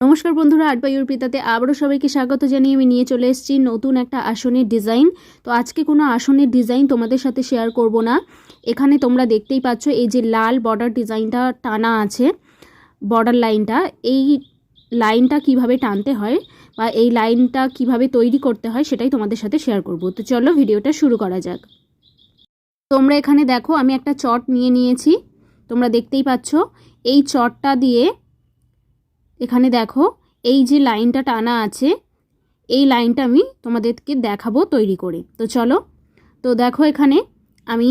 নমস্কার বন্ধুরা, আট বাই অর্পিতাতে আবারও সবাইকে স্বাগত জানিয়ে আমি নিয়ে চলে এসেছি নতুন একটা আসনের ডিজাইন। তো আজকে কোনো আসনের ডিজাইন তোমাদের সাথে শেয়ার করব না। এখানে তোমরা দেখতেই পাচ্ছ, এই যে লাল বর্ডার ডিজাইনটা টানা আছে বর্ডার লাইনটা এই লাইনটা কীভাবে টানতে হয় বা এই লাইনটা কীভাবে তৈরি করতে হয় সেটাই তোমাদের সাথে শেয়ার করব। তো চলো ভিডিওটা শুরু করা যাক। তোমরা এখানে দেখো, আমি একটা চট নিয়ে নিয়েছি। তোমরা দেখতেই পাচ্ছ, এই চটটা দিয়ে এখানে দেখো, এই যে লাইনটা টানা আছে, এই লাইনটা আমি তোমাদেরকে দেখাবো তৈরি করে। তো চলো, তো দেখো এখানে আমি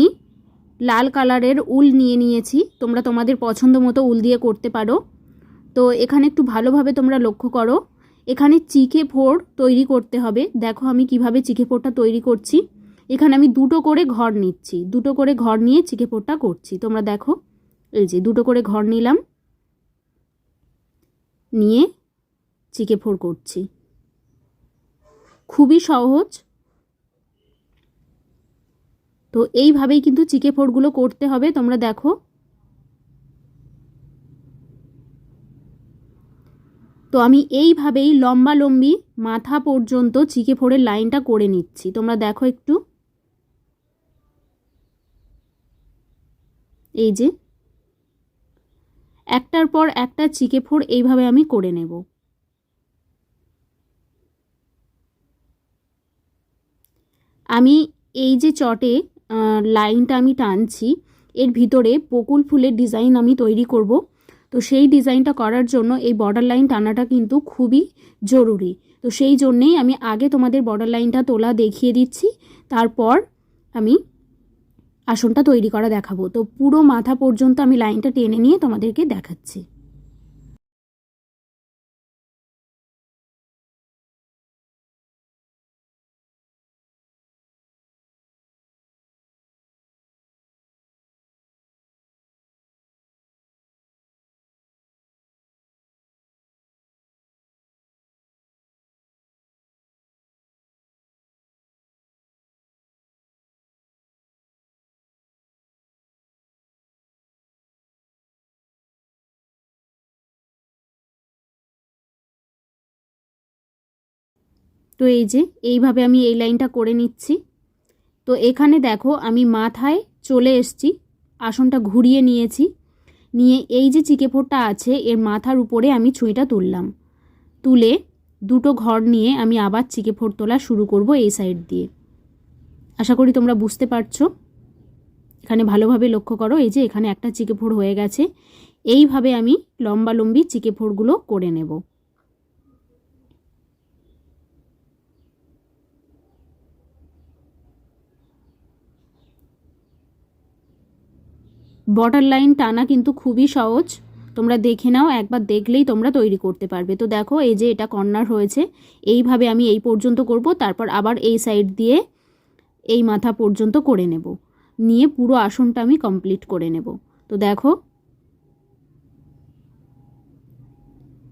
লাল কালারের উল নিয়ে নিয়েছি। তোমরা তোমাদের পছন্দ মতো উল দিয়ে করতে পারো। তো এখানে একটু ভালোভাবে তোমরা লক্ষ্য করো, এখানে চিকে ফোর তৈরি করতে হবে। দেখো আমি কীভাবে চিকে ফোরটা তৈরি করছি। এখানে আমি দুটো করে ঘর নিচ্ছি, দুটো করে ঘর নিয়ে চিকে ফোরটা করছি। তোমরা দেখো, এই যে দুটো করে ঘর নিলাম। নিয়ে চিকে ফোর করছি। খুবই সহজ। তো এইভাবেই কিন্তু চিকে ফোরগুলো করতে হবে। তোমরা দেখো। তো আমি এইভাবেই লম্বা লম্বি মাথা পর্যন্ত চিকে ফোরের লাইনটা করে নিচ্ছি। তোমরা দেখো একটু। এই যে একটার পর একটা চিকে ফোর এইভাবে আমি করে নেব। আমি এই যে চটে লাইনটা আমি টানছি, এর ভিতরে বকুল ফুলের ডিজাইন আমি তৈরি করব। তো সেই ডিজাইনটা করার জন্য এই বর্ডার লাইন টানাটা কিন্তু খুবই জরুরি। তো সেই জন্যেই আমি আগে তোমাদের বর্ডার লাইনটা তোলা দেখিয়ে দিচ্ছি, তারপর আমি আসনটা তৈরি করা দেখাবো। তো পুরো মাথা পর্যন্ত আমি লাইনটা টেনে নিয়ে তোমাদেরকে দেখাচ্ছি। তো এই যে, এইভাবে আমি এই লাইনটা করে নিচ্ছি। তো এখানে দেখো, আমি মাথায় চলে এসছি, আসনটা ঘুরিয়ে নিয়েছি। নিয়ে এই যে চিকে ফোরটা আছে, এর মাথার উপরে আমি ছুঁইটা তুললাম। তুলে দুটো ঘর নিয়ে আমি আবার চিকে ফোর তোলা শুরু করব এই সাইড দিয়ে। আশা করি তোমরা বুঝতে পারছ। এখানে ভালোভাবে লক্ষ্য করো, এই যে এখানে একটা চিকে ফোর হয়ে গেছে। এইভাবে আমি লম্বা লম্বি চিকে ফোরগুলো করে নেব। বর্ডার লাইন টানা কিন্তু খুবই সহজ। তোমরা দেখে নাও, একবার দেখলেই তোমরা তৈরি করতে পারবে। তো দেখো, এই যে এটা কর্নার হয়েছে, এইভাবে আমি এই পর্যন্ত করব, তারপর আবার এই সাইড দিয়ে এই মাথা পর্যন্ত করে নেব। নিয়ে পুরো আসনটা আমি কমপ্লিট করে নেব। তো দেখো,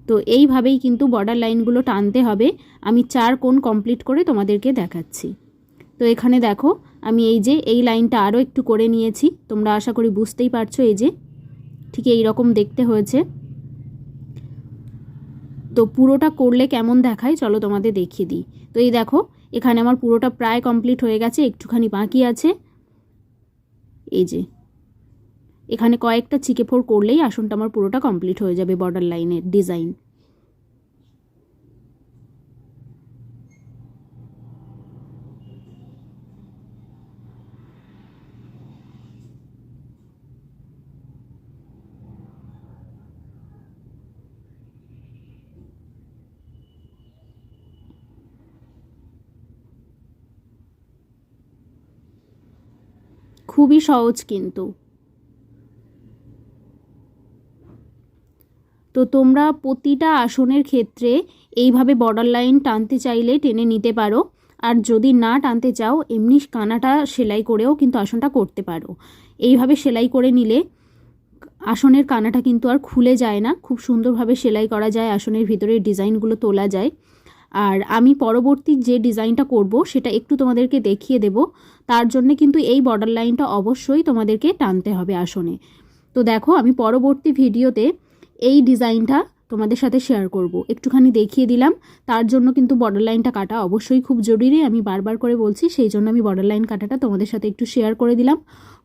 তো এইভাবেই কিন্তু বর্ডার লাইনগুলো টানতে হবে। আমি চার কোণ কমপ্লিট করে তোমাদেরকে দেখাচ্ছি। তো এখানে দেখো আমি এই যে, এই লাইনটা আরও একটু করে নিয়েছি। তোমরা আশা করি বুঝতেই পারছ এই যে। ঠিক এই রকম দেখতে হয়েছে। তো পুরোটা করলে কেমন দেখায়, চলো তোমাদের দেখিয়ে দিই। তো এই দেখো, এখানে আমার পুরোটা প্রায় কমপ্লিট হয়ে গেছে, একটুখানি বাকি আছে। এই যে। এখানে কয়েকটা চিকে ফোর করলেই আসনটা আমার পুরোটা কমপ্লিট হয়ে যাবে বর্ডার লাইনের ডিজাইন। খুবই সহজ কিন্তু। তো তোমরা প্রতিটা আসনের ক্ষেত্রে এইভাবে বর্ডার লাইন টানতে চাইলে টেনে নিতে পারো। আর যদি না টানতে চাও, এমনি কানাটা সেলাই করেও কিন্তু আসনটা করতে পারো। এইভাবে সেলাই করে নিলে আসনের কানাটা কিন্তু আর খুলে যায় না। খুব সুন্দরভাবে সেলাই করা যায়, আসনের ভিতরে ডিজাইনগুলো তোলা যায়। আর আমি পরবর্তী যে ডিজাইনটা করব সেটা একটু তোমাদেরকে দেখিয়ে দেব। তার জন্য কিন্তু এই বর্ডার লাইনটা অবশ্যই তোমাদেরকে টানতে হবে আসনে। তো দেখো, আমি পরবর্তী ভিডিওতে এই ডিজাইনটা তোমাদের সাথে শেয়ার করব। একটুখানি দেখিয়ে দিলাম। তার জন্য কিন্তু বর্ডার লাইনটা কাটা অবশ্যই খুব জরুরি। আমি বারবার করে বলছি, সেই জন্য আমি বর্ডার লাইন কাটাটা তোমাদের সাথে একটু শেয়ার করে দিলাম।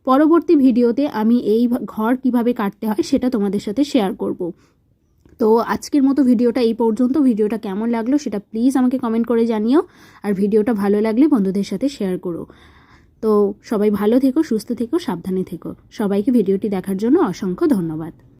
পরবর্তী ভিডিওতে আমি এই ঘর কীভাবে কাটতে হয় সেটা তোমাদের সাথে শেয়ার করব। তো আজকের মতো ভিডিওটা এই পর্যন্ত। ভিডিওটা কেমন লাগল সেটা প্লিজ আমাকে কমেন্ট করে জানিও। আর ভিডিওটা ভালো লাগলে বন্ধুদের সাথে শেয়ার করো। তো সবাই ভালো থেকো, সুস্থ থেকো, সাবধানে থেকো। সবাইকে ভিডিওটি দেখার জন্য অসংখ্য ধন্যবাদ।